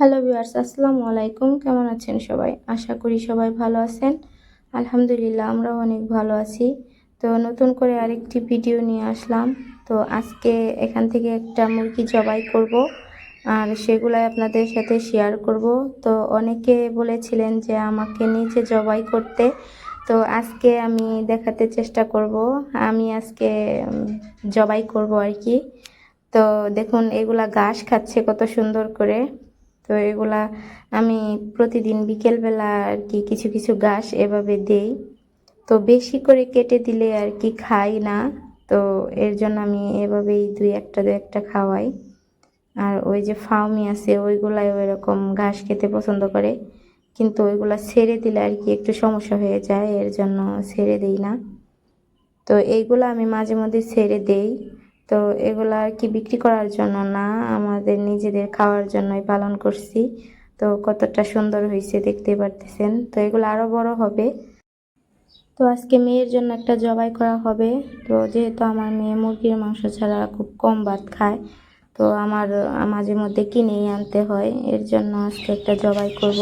Hello viewers আসসালামু আলাইকুম। কেমন আছেন সবাই? আশা করি সবাই ভালো আছেন। আলহামদুলিল্লাহ, আমরাও অনেক ভালো আছি। তো নতুন করে আরেকটি ভিডিও নিয়ে আসলাম। তো আজকে এখান থেকে একটা মুরগি জবাই করব। আর সেগুলাই আপনাদের সাথে শেয়ার করব। তো অনেকে বলেছিলেন যে আমাকে নিচে জবাই করতে। তো আজকে আমি দেখাতে চেষ্টা করব। আমি আজকে জবাই করব আর কি। তো দেখুন, এগুলা ঘাস খাচ্ছে কত সুন্দর করে। তো এগুলা আমি প্রতিদিন বিকেলবেলা আর কি কিছু কিছু ঘাস এভাবে দেই। তো বেশি করে কেটে দিলে আর কি খাই না। তো এর জন্য আমি এভাবেই দুই একটা দুই একটা খাওয়াই। আর ওই যে ফাউমি আছে, ওইগুলাই ওইরকম ঘাস খেতে পছন্দ করে। কিন্তু ওইগুলা ছেড়ে দিলে আর কি একটু সমস্যা হয়ে যায়, এর জন্য ছেড়ে দেই না। তো এইগুলো আমি মাঝে মধ্যে ছেড়ে দেই। তো এগুলো আর কি বিক্রি করার জন্য না, আমাদের নিজেদের খাওয়ার জন্যই পালন করছি। তো কতটা সুন্দর হয়েছে দেখতে পারতেছেন। তো এগুলো আরও বড় হবে। তো আজকে মেয়ের জন্য একটা জবাই করা হবে। তো যেহেতু আমার মেয়ে মুরগির মাংস ছাড়া খুব কম ভাত খায়, তো আমার মাঝে মধ্যে কিনেই আনতে হয়। এর জন্য আজকে একটা জবাই করব।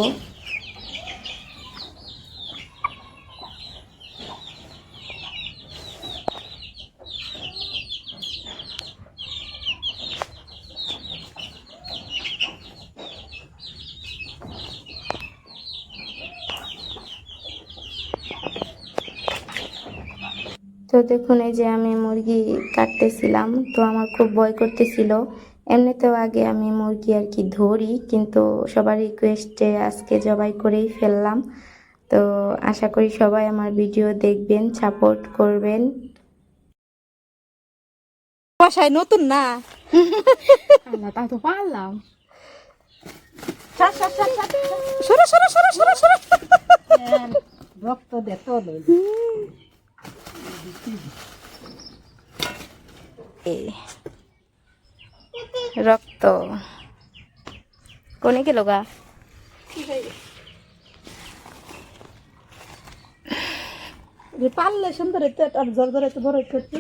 তো দেখুন এই যে আমি মুরগি কাটতেছিলাম তো আমার খুব ভয় করতেছিল। এমনিতেও আগে আমি মুরগি আর কি ধরি কিন্তু সবার রিকোয়েস্টে আজকে জবাই করেই ফেললাম। তো আশা করি সবাই আমার ভিডিও দেখবেন সাপোর্ট করবেন। বাসায় নতুন না? আল্লাহ তা তো পারলাম। সরো সরো সরো সরো সরো। রক্ত দে তো এই। রক্ত। কোনে গেল গা পারলে সুন্দর হইতো আর জোর জোর একটু বড় করতে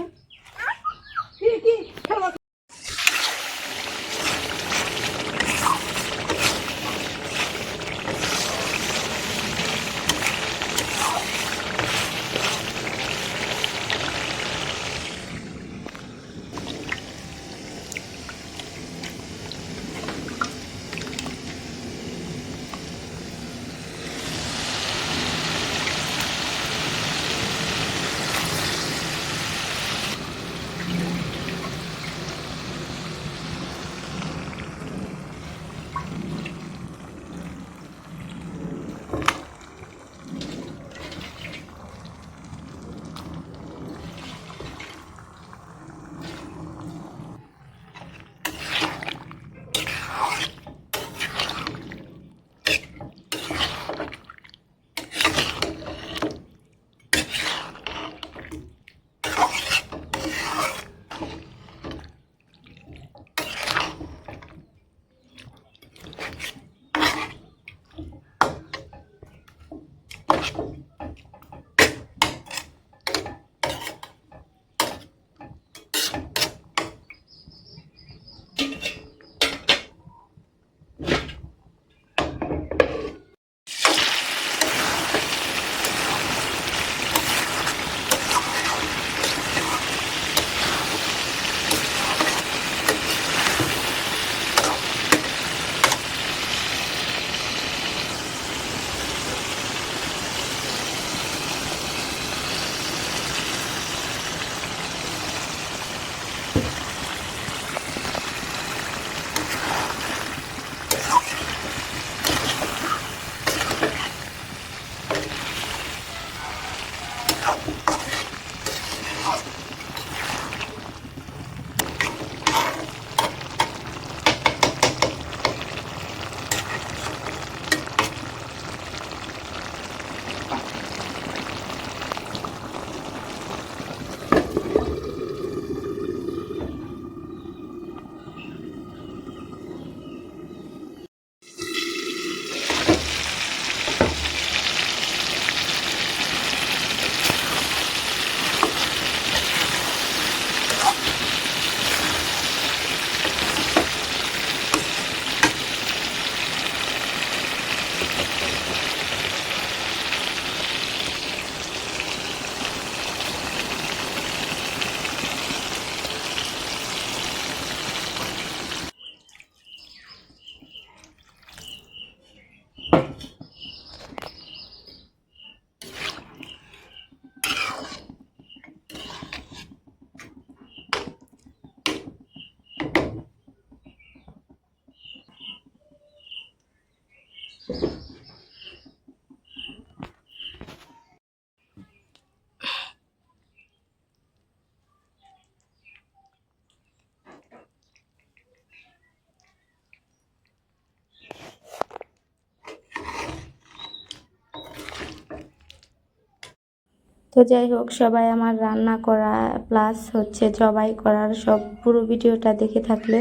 তো যাই হোক, সবাই আমার রান্না করা প্লাস হচ্ছে জবাই করার সব পুরো ভিডিওটা দেখে থাকলে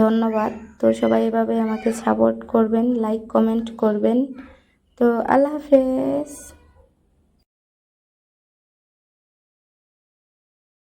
ধন্যবাদ। তো সবাই এভাবে আমাকে সাপোর্ট করবেন লাইক কমেন্ট করবেন। তো আল্লাহ হাফেজ।